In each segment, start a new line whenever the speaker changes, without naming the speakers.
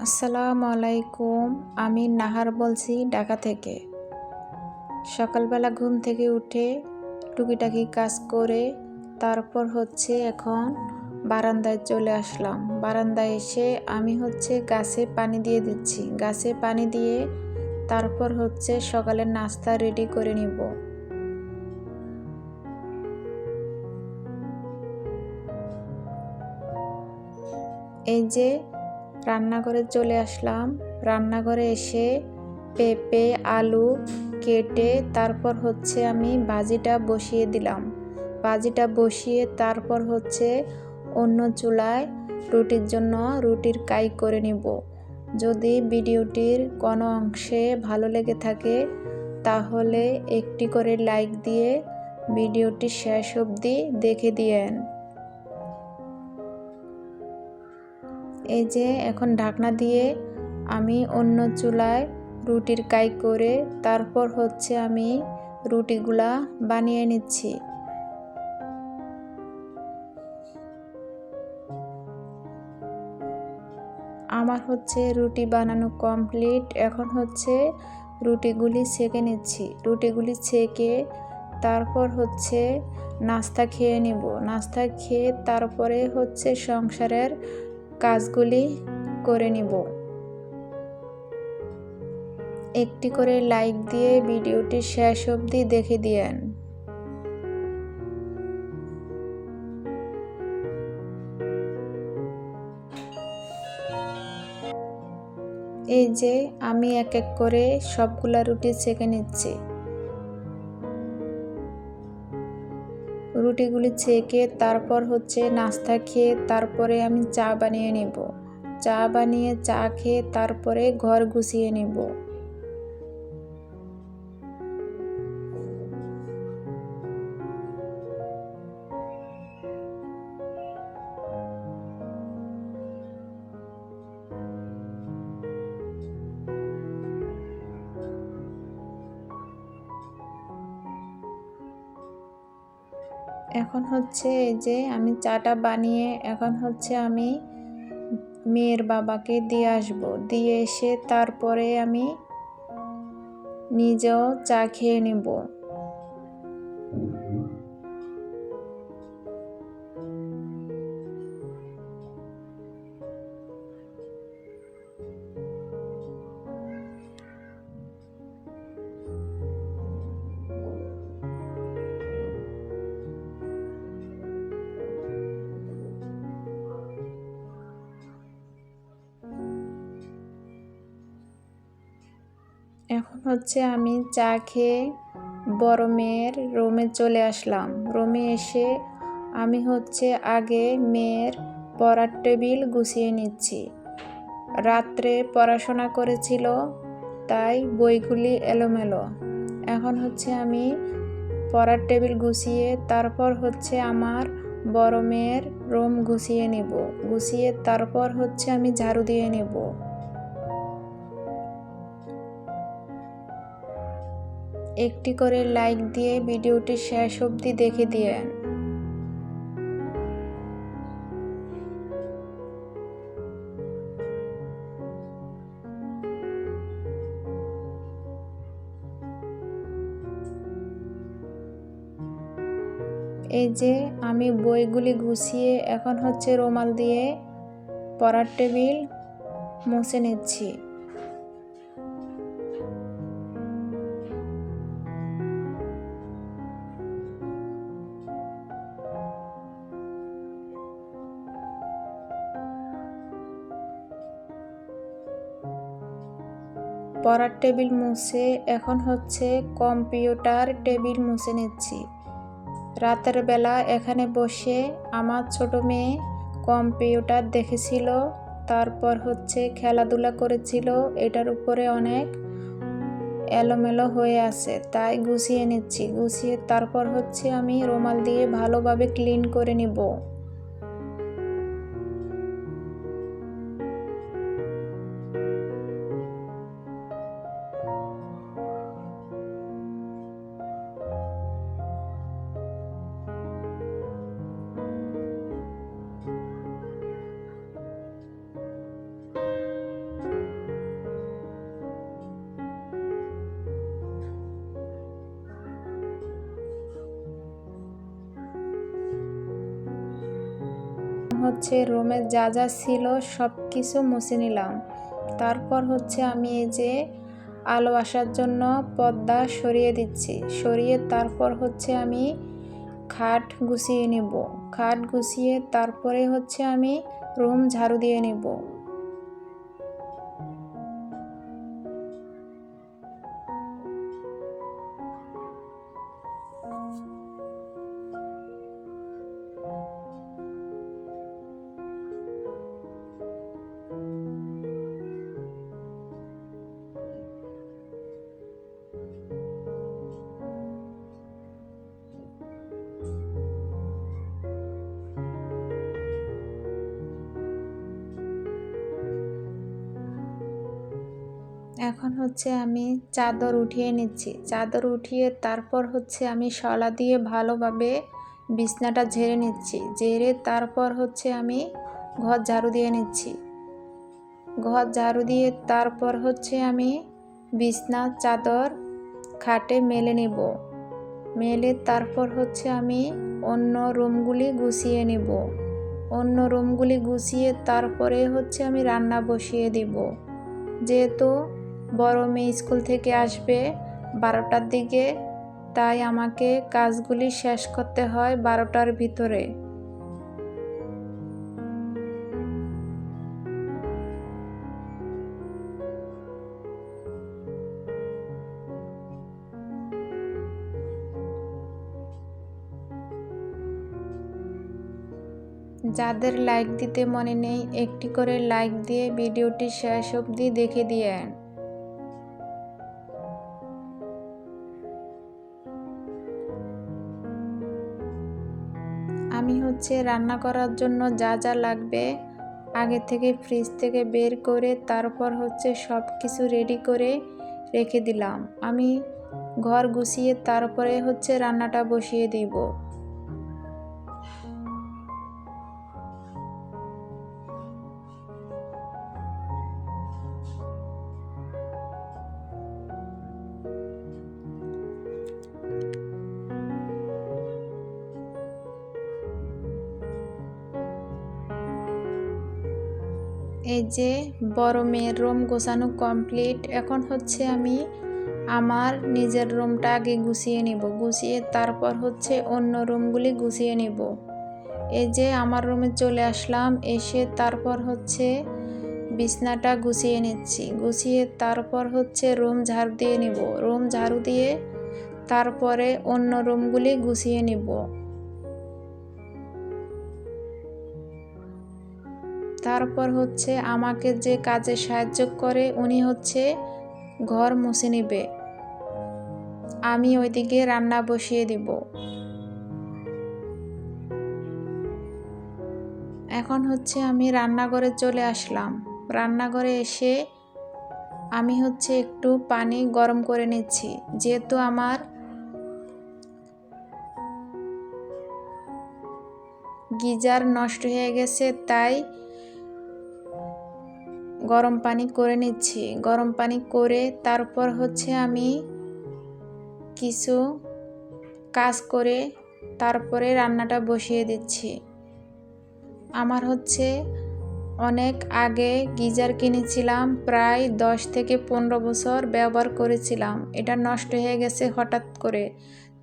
আসসালামু আলাইকুম, আমি নাহার বলছি ঢাকা থেকে। সকালবেলা ঘুম থেকে উঠে টুকিটাকি কাজ করে তারপর হচ্ছে এখন বারান্দায় চলে আসলাম। বারান্দায় এসে আমি হচ্ছে গাছে পানি দিয়ে দিচ্ছি। গাছে পানি দিয়ে তারপর হচ্ছে সকালের নাস্তা রেডি করে নিব। এই যে রান্নাঘরে চলে আসলাম। রান্নাঘরে এসে পেঁপে, আলু কেটে তারপর হচ্ছে আমি ভাজিটা বসিয়ে দিলাম। ভাজিটা বসিয়ে তারপর হচ্ছে অন্য চুলায় রুটির জন্য রুটির কাই করে নিব। যদি ভিডিওটির কোনো অংশে ভালো লেগে থাকে, তাহলে একটি করে লাইক দিয়ে ভিডিওটি শেষ অবধি দেখে দিয়েন। এই যে এখন ঢাকনা দিয়ে আমি অন্য চুলায় রুটির কাই করে তারপর হচ্ছে আমি রুটিগুলা বানিয়ে নিচ্ছি। আমার হচ্ছে রুটি বানানো কমপ্লিট। এখন হচ্ছে রুটিগুলি ছেঁকে নিচ্ছি। রুটিগুলি ছেঁকে তারপর হচ্ছে নাস্তা খেয়ে নেব। নাস্তা খেয়ে তারপরে হচ্ছে সংসারের কাজগুলি করে নিব। একটি করে লাইক দিয়ে ভিডিওটি শেষ অবধি দেখে দিয়েন। এই যে আমি এক এক করে সবগুলা রুটি ছেঁকে নিচ্ছি। রুটিগুলি ছেঁকে তারপর হচ্ছে নাস্তা খেয়ে তারপরে আমি চা বানিয়ে নেব। চা বানিয়ে চা খেয়ে তারপরে ঘর গুছিয়ে নেব। এখন হচ্ছে এই যে আমি চাটা বানিয়ে এখন হচ্ছে আমি মেয়ের বাবাকে দিয়ে আসব। দিয়ে এসে তারপরে আমি নিজেও চা খেয়ে নেব। এখন হচ্ছে আমি চা খেয়ে বড় মেয়ের রুমে চলে আসলাম। রুমে এসে আমি হচ্ছে আগে মেয়ের পড়ার টেবিল গুছিয়ে নিচ্ছি। রাত্রে পড়াশোনা করেছিল, তাই বইগুলি এলোমেলো। এখন হচ্ছে আমি পড়ার টেবিল গুছিয়ে তারপর হচ্ছে আমার বড় মেয়ের রুম গুছিয়ে নেব। গুছিয়ে তারপর হচ্ছে আমি ঝাড়ু দিয়ে নেব। একটি করে লাইক দিয়ে ভিডিওটি শেষ অবধি দেখে দিয়েন এই যে আমি বইগুলি গুছিয়ে এখন হচ্ছে রোমাল দিয়ে পড়ার টেবিল মুছে নিচ্ছি। পড়ার টেবিল মুছে এখন হচ্ছে কম্পিউটার টেবিল মুছে নিচ্ছি। রাতের বেলা এখানে বসে আমার ছোট মেয়ে কম্পিউটার দেখেছিল, তারপর হচ্ছে খেলাধুলা করেছিল, এটার উপরে অনেক এলোমেলো হয়ে আছে, তাই গুছিয়ে নিচ্ছি। গুছিয়ে তারপর হচ্ছে আমি রুমাল দিয়ে ভালোভাবে ক্লিন করে নিব। হচ্ছে রুমে যা যা ছিল সব কিছু মুছে নিলাম। তারপর হচ্ছে আমি এই যে আলো আসার জন্য পর্দা সরিয়ে দিচ্ছি। সরিয়ে তারপর হচ্ছে আমি খাট গুছিয়ে নিব। খাট গুছিয়ে তারপরে হচ্ছে আমি রুম ঝাড়ু দিয়ে নিব। এখন হচ্ছে আমি চাদর উঠিয়ে নিচ্ছি। চাদর উঠিয়ে তারপর হচ্ছে আমি শলা দিয়ে ভালোভাবে বিছনাটা ঝেড়ে নিচ্ছি। ঝেড়ে তারপর হচ্ছে আমি ঘর ঝাড়ু দিয়ে নিচ্ছি। ঘর ঝাড়ু দিয়ে তারপর হচ্ছে আমি বিছনা, চাদর, খাটে মেলে নেব। মেলে তারপর হচ্ছে আমি অন্য রুমগুলি গুছিয়ে নেব। অন্য রুমগুলি গুছিয়ে তারপরে হচ্ছে আমি রান্না বসিয়ে দিব। যেহেতু বড় মেয়ে স্কুল থেকে আসবে বারোটার দিকে, তাই আমাকে কাজগুলি শেষ করতে হয় বারোটার ভিতরে। যাদের লাইক দিতে মনে নেই, একটি করে লাইক দিয়ে ভিডিওটি শেষ অবধি দেখে দিয়েন হচ্ছে রান্না করার জন্য যা যা লাগবে, আগে থেকে ফ্রিজ থেকে বের করে তারপর হচ্ছে সব কিছু রেডি করে রেখে দিলাম। আমি ঘর গুছিয়ে তারপরে হচ্ছে রান্নাটা বসিয়ে দিব। এই যে বড় মেয়ের রুম গোছানো কমপ্লিট, এখন হচ্ছে আমি আমার নিজের রুমটা আগে গুছিয়ে নিব। গুছিয়ে তারপর হচ্ছে অন্য রুমগুলি গুছিয়ে নিব। এই যে আমার রুমে চলে আসলাম, এসে তারপর হচ্ছে বিছনাটা গুছিয়ে নিচ্ছি। গুছিয়ে তারপর হচ্ছে রুম ঝাড়ু দিয়ে নিব। রুম ঝাড়ু দিয়ে তারপরে অন্য রুমগুলি গুছিয়ে নিব। তারপর হচ্ছে আমাকে যে কাজে সাহায্য করে উনি হচ্ছে ঘর মুছে নিবে। আমি ওইদিকে রান্না বসিয়ে দিব। এখন হচ্ছে আমি রান্নাঘরে চলে আসলাম। রান্নাঘরে এসে আমি হচ্ছে একটু পানি গরম করে নিচ্ছি। যেহেতু আমার গিজার নষ্ট হয়ে গেছে, তাই গরম পানি করে নিচ্ছি। গরম পানি করে তারপর হচ্ছে আমি কিছু কাজ করে তারপরে রান্নাটা বসিয়ে দিচ্ছি। আমার হচ্ছে অনেক আগে গিজার কিনেছিলাম, প্রায় দশ থেকে পনেরো বছর ব্যবহার করেছিলাম। এটা নষ্ট হয়ে গেছে হঠাৎ করে,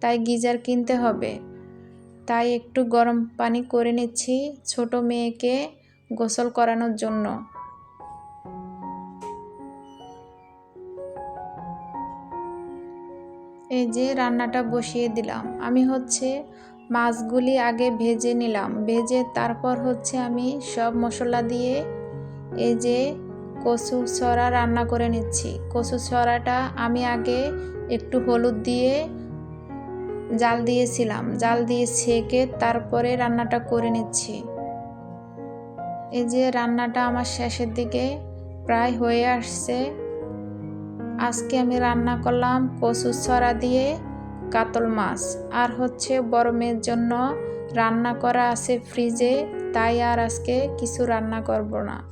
তাই গিজার কিনতে হবে। তাই একটু গরম পানি করে নিচ্ছি ছোট মেয়েকে গোসল করানোর জন্য। এই যে রান্নাটা বসিয়ে দিলাম, আমি হচ্ছে মাছগুলি আগে ভেজে নিলাম। ভেজে তারপর হচ্ছে আমি সব মশলা দিয়ে এই যে কচু ছড়া রান্না করে নিচ্ছি। কচু ছড়াটা আমি আগে একটু হলুদ দিয়ে জাল দিয়েছিলাম। জাল দিয়ে ছেঁকে তারপরে রান্নাটা করে নিচ্ছি। এই যে রান্নাটা আমার শেষের দিকে প্রায় হয়ে আসছে। আজকে আমি রান্না করলাম কচু ছড়া দিয়ে কাতল মাছ। আর হচ্ছে বড় মেয়ের জন্য রান্না করা আছে ফ্রিজে তাই আর আজকে কিছু রান্না করব না।